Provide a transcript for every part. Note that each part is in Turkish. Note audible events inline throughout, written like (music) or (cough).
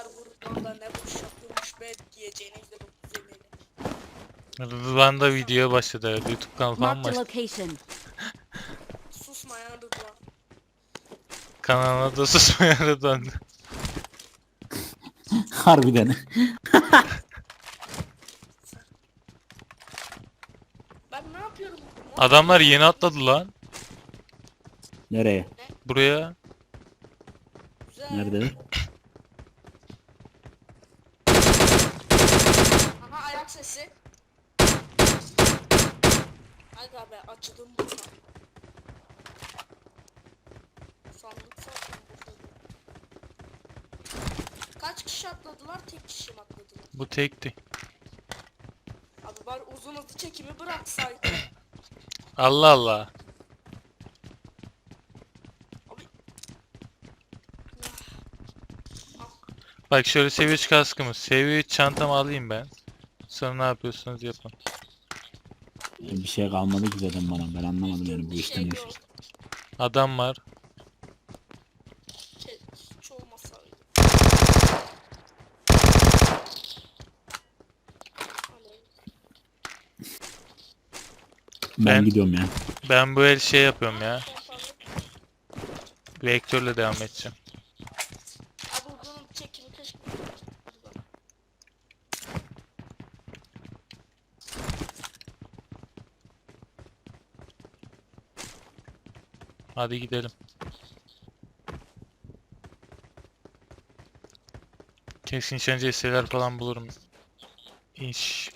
kadar vurup da ne boş yapıyormuş be diyeceğiniz de bu zemini. Rıdvan da videoya başladı. YouTube kanalı falan başladı. location. (laughs) Susmayan Rıdvan. Kanalına da susmayan Rıdvan. (laughs) Harbiden. (laughs) Ben ne yapıyorum? Adamlar yeni atladı lan. Nereye? Buraya. Güzel. Nerede? Aha ayak sesi. Aga be açıldım bu sandık. Sandık zaten burada. Kaç kişi atladılar? Tek kişi mi atladılar? Bu tekti. Abi bari uzun hızlı çekimi bıraksaydı. (coughs) Allah Allah. Abi. Bak şöyle seviye 3 kaskımız. Seviye 3 çantamı alayım ben. Sonra ne yapıyorsunuz yapın. Bir şey kalmadı ki zaten bana. Ben anlamadım yani bu Bir işte şey ne iş. yok. Adam var. Ben, Ben- gidiyorum ya. Ben bu el şey yapıyorum ya. Vektörle devam edeceğim. Abi bunun çekimi keşke. Hadi gidelim. Kesin nişancı eserler falan bulurum. İş.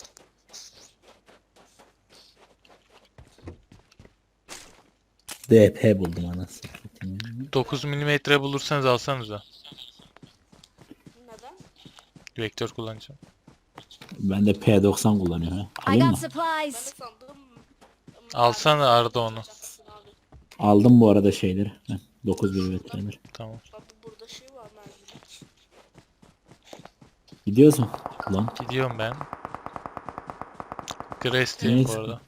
DP buldum anasını. satayım. 9 mm bulursanız alsanıza. Neden? Vektör kullanacağım. Ben de P90 kullanıyorum ha. I Alayım got mı? Ben de supplies. sandım. Alsana Arda onu. Aldım bu arada şeyleri. Heh, 9 milimetreler. Tamam. Abi burada şey var mermi. Gidiyoruz mu? Lan. Gidiyorum ben. Grest'teyim bu Neyse. arada.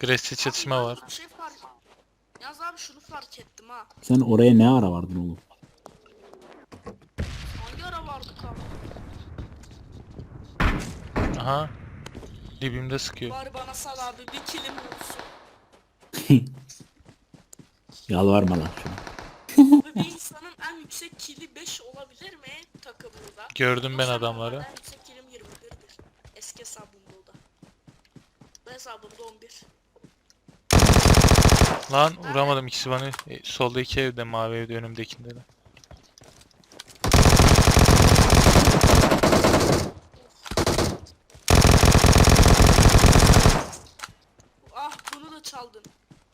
Grest'te çatışma var. Bir şey fark Yalnız abi şunu fark ettim ha. Sen oraya ne ara vardın oğlum? Hangi ara vardık abi? Aha. Dibimde sıkıyor. Bari bana sal abi bir kilim olsun. (laughs) Yalvarma lan. Abi bir insanın en yüksek kili 5 olabilir mi takımında? Gördüm ben Yoksa adamları. En yüksek kilim 21'dir. Eski hesabımda o da. Bu hesabımda 11. Lan vuramadım ikisi bana. E, solda iki evde mavi evde önümdekinde de. Ah bunu da çaldın.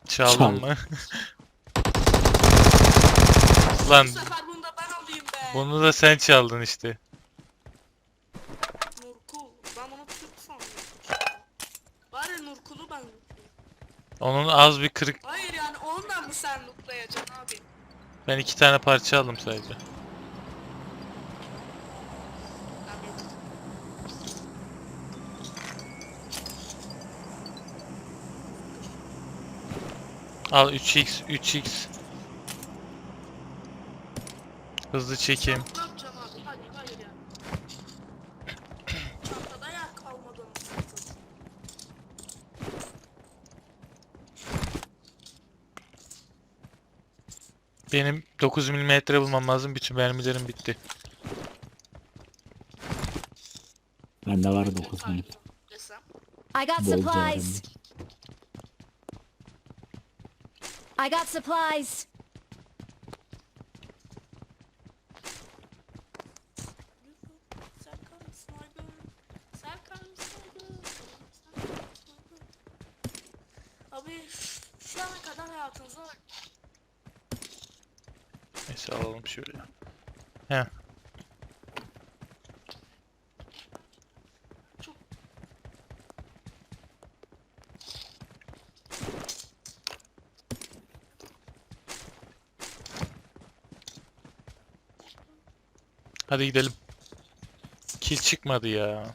Çaldın Çal. mı? (laughs) Lan Bu sefer bunu da ben alayım be. bunu da sen çaldın işte. Nurkul. Ben onu Türk sandım. Bari Nurkul'u ben. Onun az bir kırık. Hayır yani ondan mı sen lootlayacaksın abi? Ben iki tane parça aldım sadece. Al 3x 3x. Hızlı çekeyim. Ne yapacağım abi? Hadi hayır yani. Çantada yer kalmadı anasını satayım. Benim 9 mm bulmam lazım. Bütün mermilerim bitti. Bende var 9 milimetre. Desem. I got supplies. I got supplies. Abi şu- ana kadar hayatınızda Neyse alalım şöyle. He. çok Hadi gidelim. Kill çıkmadı ya.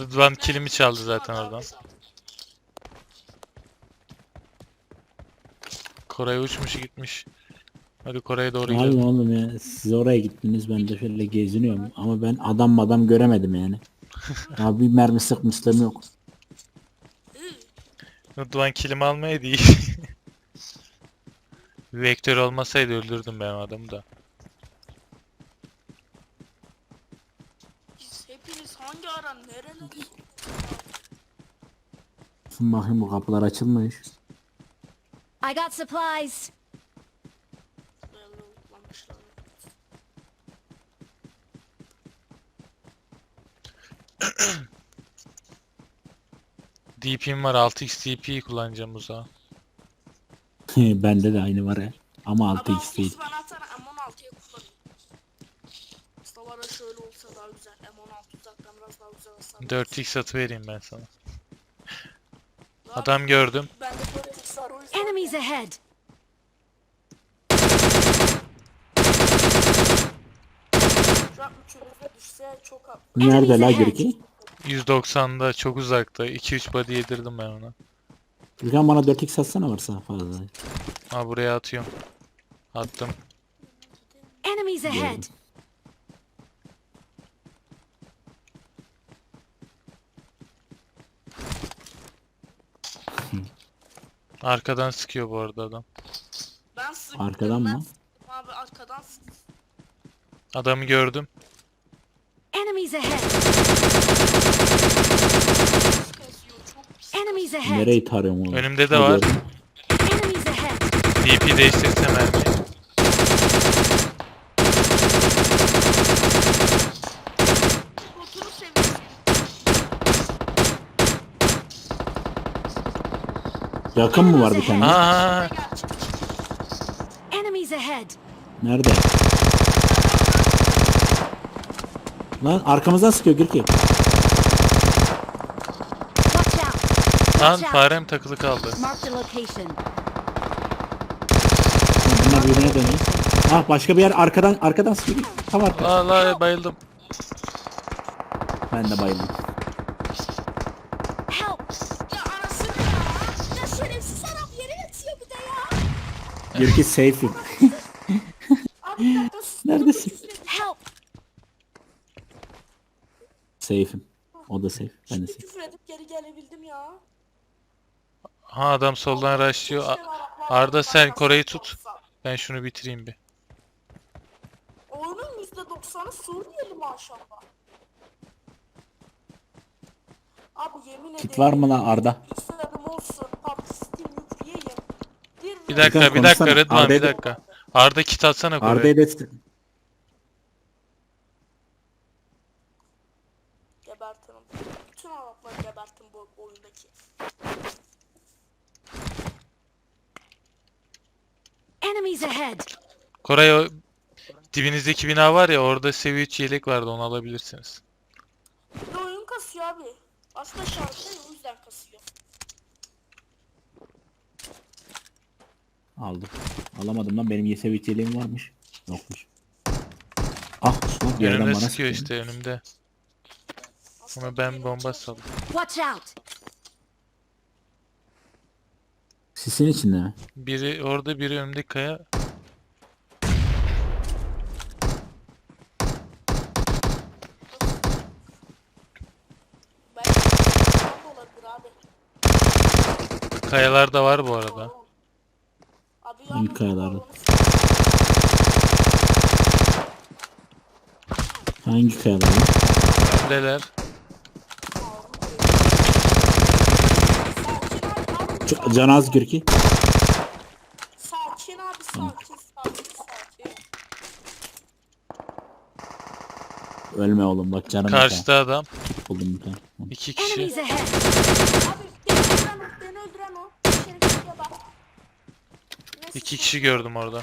Rıdvan kilimi çaldı zaten oradan. Koray uçmuş gitmiş. Hadi Kore'ye doğru Abi gidelim. oğlum ya siz oraya gittiniz ben de şöyle geziniyorum ama ben adam adam göremedim yani. (laughs) Abi bir mermi sıkmışlığım yok. Rıdvan kilim almaya (laughs) değil. Vektör olmasaydı öldürdüm ben o adamı da. Siz hepiniz hangi ara nerelerde? Şimdi bakayım bu kapılar açılmış. I got supplies. (coughs) DP'm var 6x DP'yi kullanacağım uzağa. (laughs) Bende de aynı var ya. Ama Abi 6x değil. 6x bana M16'ya kullanayım. Mustafa'da şöyle olsa daha güzel. M16 uzaktan biraz daha güzel hasar. 4x atı vereyim ben sana. Adam gördüm. Ben de böyle bir sarı o yüzden. Enemies ahead. Şu an üçümüzde düşse çok haklı. Nerede la. Gürki? 190'da çok uzakta. 2-3 body yedirdim ben ona. Gürkan bana 4x atsana varsa fazla. Ha buraya atıyorum. Attım. Enemies ahead. Arkadan sıkıyor bu arada adam. Ben sıktım. Arkadan ben mı? sıktım Abi arkadan sıktım. Adamı gördüm. Enemies ahead. Kesiyor çok pis. Enemies ahead. Nereyi tarıyorum oğlum? Önümde de Ha, var. gördüm. Enemies ahead. DP değiştirsem mermiyi. Yakın mı var bir tane? Aa. Enemies ahead. Nerede? Lan arkamızdan sıkıyor Gürki. Watch out. lan Watch out. farem takılı kaldı. Mark the location. Bunlar birbirine dönüyor. Ah başka bir yer arkadan arkadan sıkıyor. Tam arka. Allah bayıldım. Ben de bayıldım. Safe'im. Bir dakika sus. Neredesin? Help. Safe'im. O da safe. Ben de Şimdi safe. küfür edip geri gelebildim ya. Ha adam soldan rushlıyor. A- Arda sen Kore'yi tut. Ben şunu bitireyim bir. Oyunun %90'ı Suriyeli maşallah. Abi yemin ederim. Kit var mı lan Arda? İstedim olsun. PUBG Steam. Bir dakika bir dakika konuşsana. Rıdvan bir Arda'ya da- dakika. Arda kit atsana Kore'ye. Arda'yı da Gebertirim. Bütün Arapları gebertim bu oyundaki. Enemies ahead. Koray o dibinizdeki bina var ya orada seviye 3 yelek vardı onu alabilirsiniz. Bir de oyun kasıyor abi. Aslında şarkı o yüzden kasıyor. Aldım. Alamadım lan benim yeseviçeliğim varmış. Yokmuş. Ah bir yerden Önümde bana sıkıyor işte önümde. Ama ben bomba saldım. Watch out. Sisin içinde mi? Biri orada biri önümdeki kaya. Abi. Kayalarda var bu arada. Yalnız kayalarda? Hangi kayalar lan? Öndeler. Sakin abi, abi. Ç- Canaz Gürki. Sakin abi sakin sakin sakin. Ölme oğlum bak canım. Karşıda adam. Buldum bir tane. iki kişi. Abi beni öldüren o beni öldüren o. Şerefsiz bak. Neyse, İki kişi gördüm orada.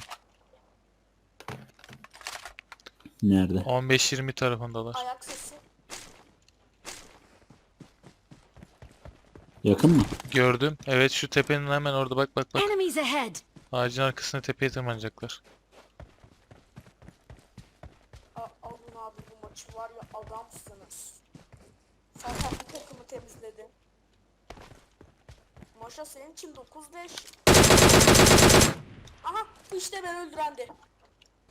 Nerede? 15-20 tarafındalar. Ayak sesi. Yakın mı? Gördüm. Evet şu tepenin hemen orada bak bak bak. Enemies ahead. Ağacın arkasına tepeye tırmanacaklar. A- alın abi bu maçı var ya adamsınız. Zaten bir takımı temizledin. Maşa senin için 9-5. Aha işte ben öldürendi.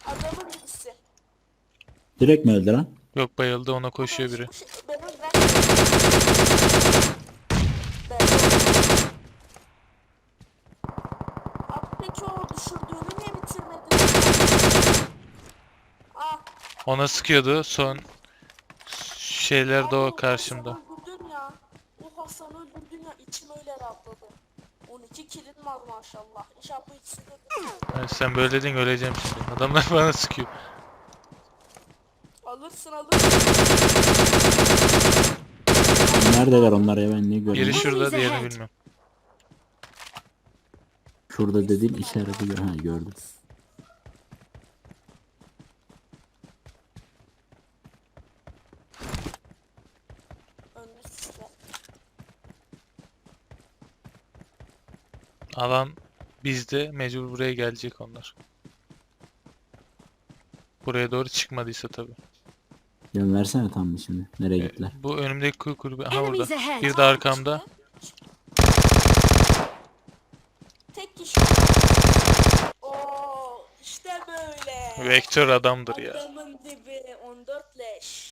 Adamın birisi. Direkt mi öldü lan? Yok bayıldı ona koşuyor biri. Şey, Ben öldürendi. Ben Abi peki o düşürdüğünü niye bitirmedin? Ah. Ona sıkıyordu son şeyler de o karşımda. 12 kilin var maşallah. İnşallah bu ikisini de Yani sen böyle dedin öleceğim şimdi. Adamlar (laughs) bana sıkıyor. alırsın alırsın. Neredeler onlar ya ben niye Biri görmedim? şurada diğerini bilmiyorum. Şurada dediğin işareti gör. Ha gördüm. Alan bizde mecbur buraya gelecek onlar. Buraya doğru çıkmadıysa tabii. Yön versene tam şimdi. Nereye E, gittiler? bu önümdeki kul- kulübe. Ha burada. Bir de arkamda. Tek kişi. Oo işte böyle. Vektör adamdır ya. Adamın